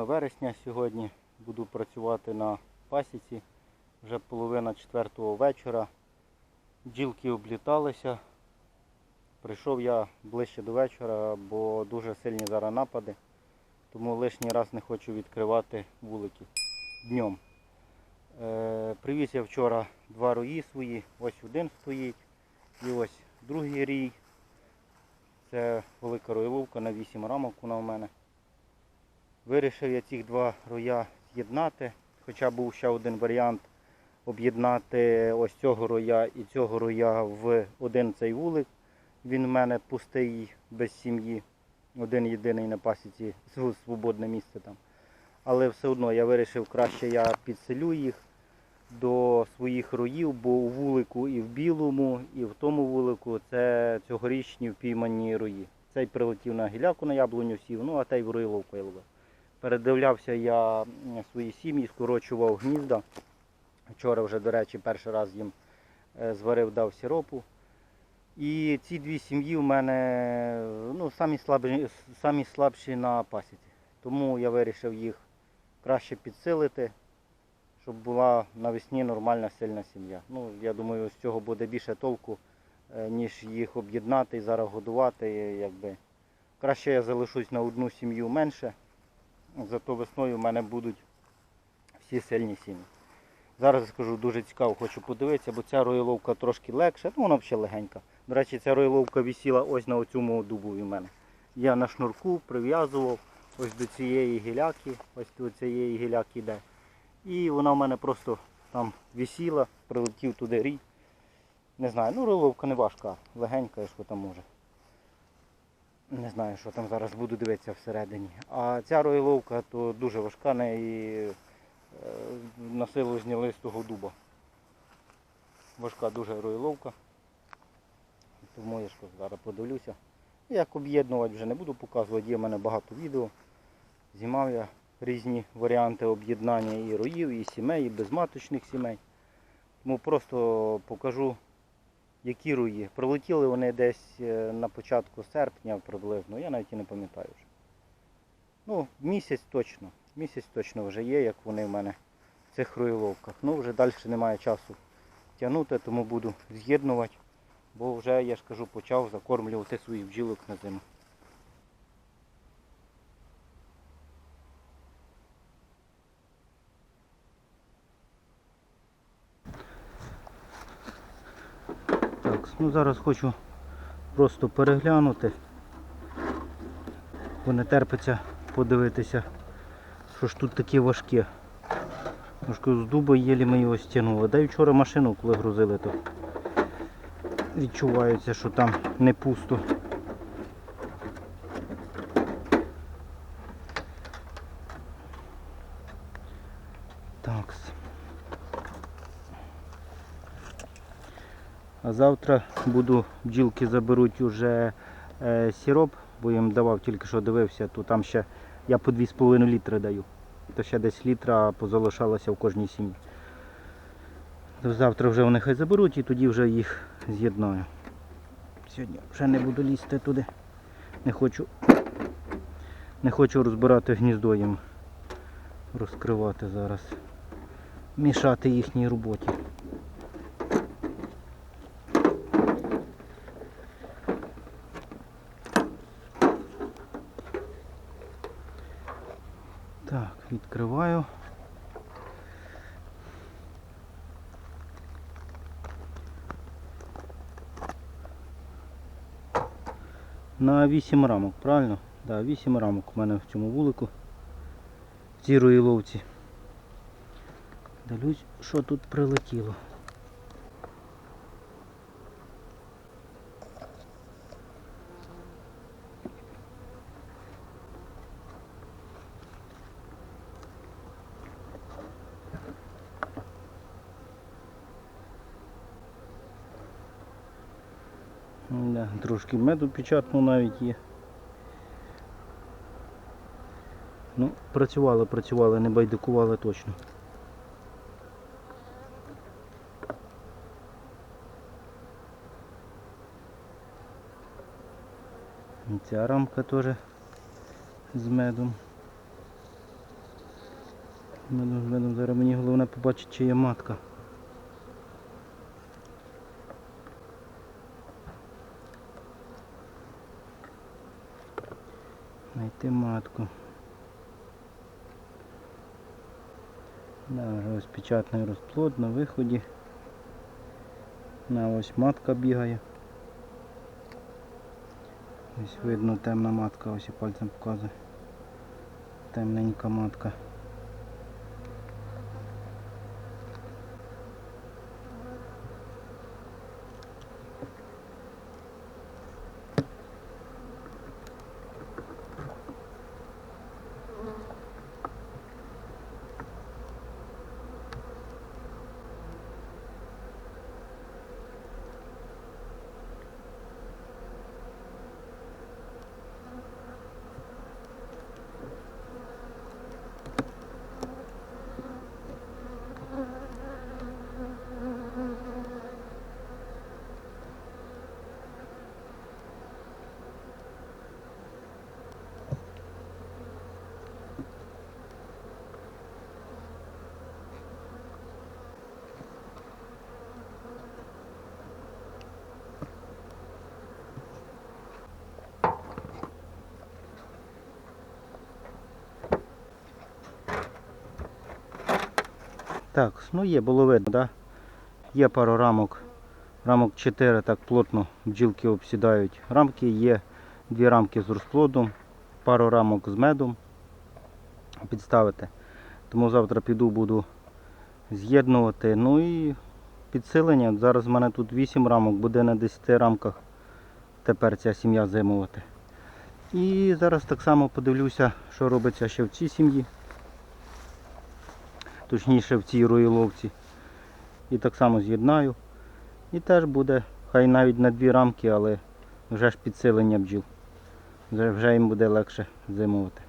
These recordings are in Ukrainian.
7 вересня сьогодні буду працювати на пасіці. Вже половина четвертого вечора. Бджілки обліталися. Прийшов я ближче до вечора, бо дуже сильні зараз напади. Тому лишній раз не хочу відкривати вулики днем. Е, привіз я вчора два рої свої. Ось один стоїть. І ось другий рій. Це велика роїловка на 8 рамок вона у мене. Вирішив я ці два роя з'єднати. Хоча був ще один варіант об'єднати ось цього роя і цього роя в один цей вулик. Він в мене пустий без сім'ї. Один єдиний на пасіці, свободне місце там. Але все одно я вирішив, краще я підселю їх до своїх роїв, бо у вулику і в білому, і в тому вулику це цьогорічні впіймані рої. Цей прилетів на гіляку на яблуню сів, ну а той в роїловку я ловив. Передивлявся я свої сім'ї, скорочував гнізда. Вчора вже, до речі, перший раз їм е, зварив, дав сиропу. І ці дві сім'ї в мене ну, самі, слабі, самі слабші на пасіці. Тому я вирішив їх краще підсилити, щоб була навесні нормальна сильна сім'я. Ну, я думаю, з цього буде більше толку, е, ніж їх об'єднати зараз годувати. Якби. Краще я залишусь на одну сім'ю менше, зато весною в мене будуть всі сильні сім'ї. Зараз скажу дуже цікаво, хочу подивитися, бо ця роїловка трошки легша, ну вона взагалі легенька. До речі, ця роїловка висіла ось на цьому дубу у мене. Я на шнурку прив'язував ось до цієї гіляки, ось до цієї гіляки йде. І вона в мене просто там висіла, прилетів туди рій. Не знаю, ну роїловка не важка, легенька, що там може. Не знаю, що там зараз буду дивитися всередині. А ця роїловка то дуже важка, неї е, на силу зняли з того дуба. Важка дуже роїловка. Тому я ж зараз подивлюся. Як об'єднувати вже не буду показувати, є в мене багато відео. Знімав я різні варіанти об'єднання і роїв, і сімей, і безматочних сімей. Тому просто покажу, які руї. Прилетіли вони десь е, на початку серпня приблизно, я навіть і не пам'ятаю вже. Ну, місяць точно. Місяць точно вже є, як вони в мене в цих роїловках. Ну, вже далі немає часу тягнути, тому буду з'єднувати. Бо вже, я ж кажу, почав закормлювати своїх бджілок на зиму. Так, ну зараз хочу просто переглянути. Бо не терпиться подивитися, що ж тут таке важке. Трошки з дуба єлі ми його стягнули. Да вчора машину, коли грузили, то відчувається, що там не пусто. Так. А завтра буду, бджілки заберуть уже е, сироп, бо їм давав тільки що дивився, то там ще я по 2,5 літри даю. То ще десь літра позалишалося в кожній сім'ї. Завтра вже вони хай заберуть і тоді вже їх з'єднаю. Сьогодні вже не буду лізти туди. Не хочу, не хочу розбирати гніздо їм, розкривати зараз. Мішати їхній роботі. Так, відкриваю. На 8 рамок, правильно? Да, 8 рамок у мене в цьому вулику. В цій роїловці. Далюсь, що тут прилетіло. Да, трошки меду печатну навіть є. Ну, працювали, працювали, не байдикували точно. І ця рамка теж з медом. Медом, з медом. Зараз мені головне побачити, чи є матка. Найти матку. Да, вже ось печатний розплод на виході. На ось матка бігає. Ось видно темна матка, ось і пальцем показує. Темненька матка. Так, ну є, було видно, да? Є пару рамок. Рамок 4 так плотно бджілки обсідають. Рамки є дві рамки з розплодом, пару рамок з медом підставити. Тому завтра піду буду з'єднувати. Ну і підсилення. Зараз в мене тут 8 рамок, буде на 10 рамках тепер ця сім'я зимувати. І зараз так само подивлюся, що робиться ще в цій сім'ї точніше в цій роїловці. І так само з'єднаю. І теж буде, хай навіть на дві рамки, але вже ж підсилення бджіл. Вже їм буде легше зимувати.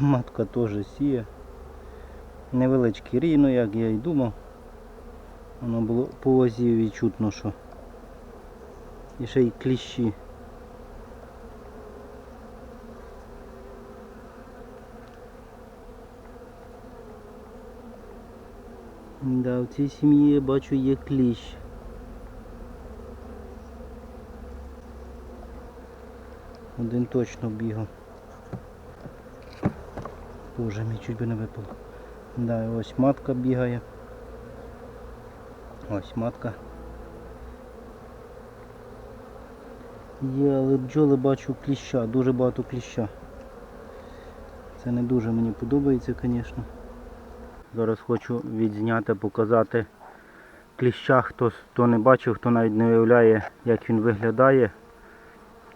Матка теж сіє. Невеличкий рій, ну як я і думав. Воно було по возі відчутно, що. І ще й кліщі. Да, в цій сім'ї я бачу є кліщ. Один точно бігав. Боже мій, чуть би не випало. Да, ось матка бігає. Ось матка. Є, але бджоли бачу кліща, дуже багато кліща. Це не дуже мені подобається, звісно. Зараз хочу відзняти, показати кліща, хто, хто не бачив, хто навіть не уявляє, як він виглядає.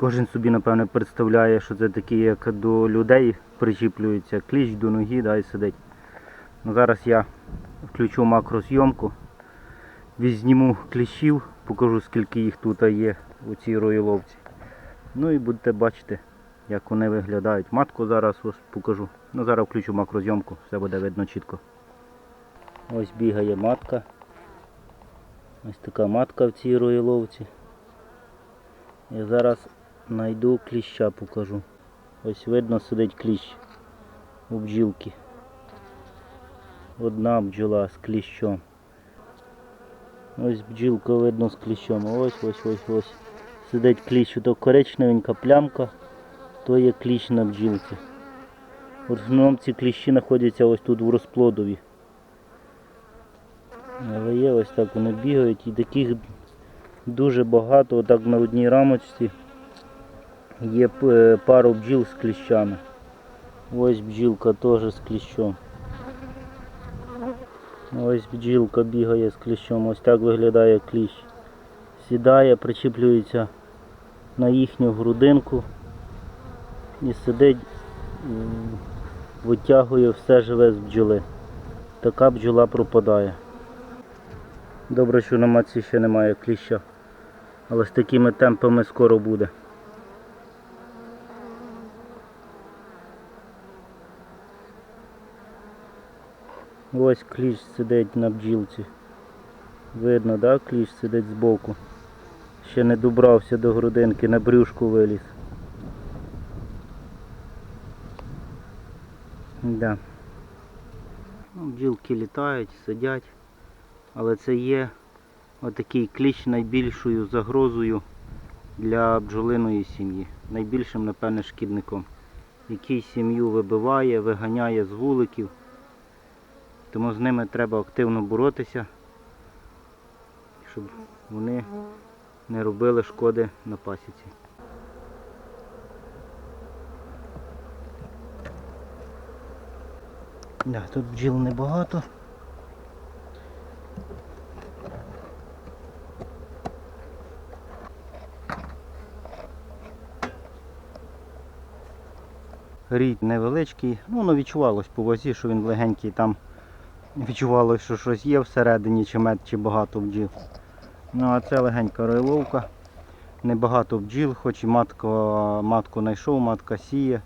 Кожен собі, напевне, представляє, що це такі, як до людей причіплюється кліщ до ноги да, і сидить. Ну, зараз я включу макрозйомку, візніму кліщів, покажу скільки їх тут є у цій роїловці. Ну і будете бачити, як вони виглядають. Матку зараз ось покажу. Ну, зараз включу макрозйомку, все буде видно чітко. Ось бігає матка. Ось така матка в цій роїловці. Я зараз знайду кліща покажу. Ось видно сидить кліщ у бджілки. Одна бджола з кліщом. Ось бджілка видно з кліщом. Ось ось ось ось. Сидить кліщ, то коричневенька плямка, то є кліщ на бджілці. В основному ці кліщі знаходяться ось тут в розплодові. Але є ось так вони бігають і таких дуже багато, отак на одній рамочці є е, пару бджіл з кліщами. Ось бджілка теж з кліщом. Ось бджілка бігає з кліщом, ось так виглядає кліщ. Сідає, причіплюється на їхню грудинку і сидить, витягує все живе з бджоли. Така бджола пропадає. Добре, що на матці ще немає кліща. Але з такими темпами скоро буде. Ось кліщ сидить на бджілці. Видно, да, кліщ сидить збоку. Ще не добрався до грудинки, на брюшку виліз. Да. Ну, бджілки літають, сидять, але це є отакий кліщ найбільшою загрозою для бджолиної сім'ї. Найбільшим, напевне, шкідником, який сім'ю вибиває, виганяє з вуликів. Тому з ними треба активно боротися, щоб вони не робили шкоди на пасіці. Да, тут бджіл небагато. Рій невеличкий, ну воно відчувалось по вазі, що він легенький, там відчувалось, що щось є всередині, чи мед, чи багато бджіл. Ну а це легенька ройловка, небагато бджіл, хоч і матка, матку знайшов, матка сіє,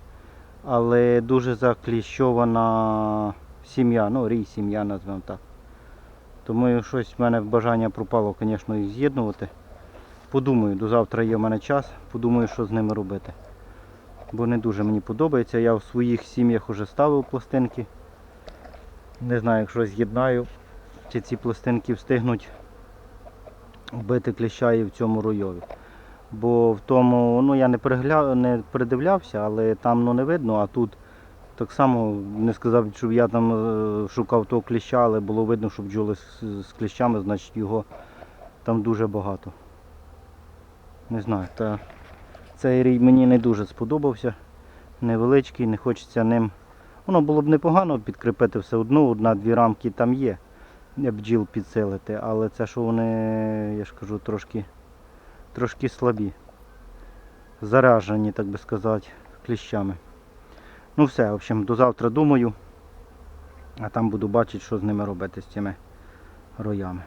але дуже закліщована сім'я, ну рій сім'я назвемо так. Тому щось в мене бажання пропало, звісно, їх з'єднувати. Подумаю, до завтра є в мене час, подумаю, що з ними робити. Бо не дуже мені подобається. Я в своїх сім'ях вже ставив пластинки. Не знаю, якщо з'єднаю, чи ці пластинки встигнуть вбити кліща і в цьому ройові. Бо в тому, ну я не, перегля... не придивлявся, але там ну, не видно, а тут так само не сказав, що я там е, шукав того кліща, але було видно, що бджоли з кліщами, значить його там дуже багато. Не знаю, та цей рій мені не дуже сподобався. Невеличкий, не хочеться ним. Воно було б непогано підкріпити все одно, одна-дві рамки там є, не бджіл підсилити, але це що вони, я ж кажу, трошки, трошки слабі. Заражені, так би сказати, кліщами. Ну все, в общем, до завтра думаю, а там буду бачити, що з ними робити з цими роями.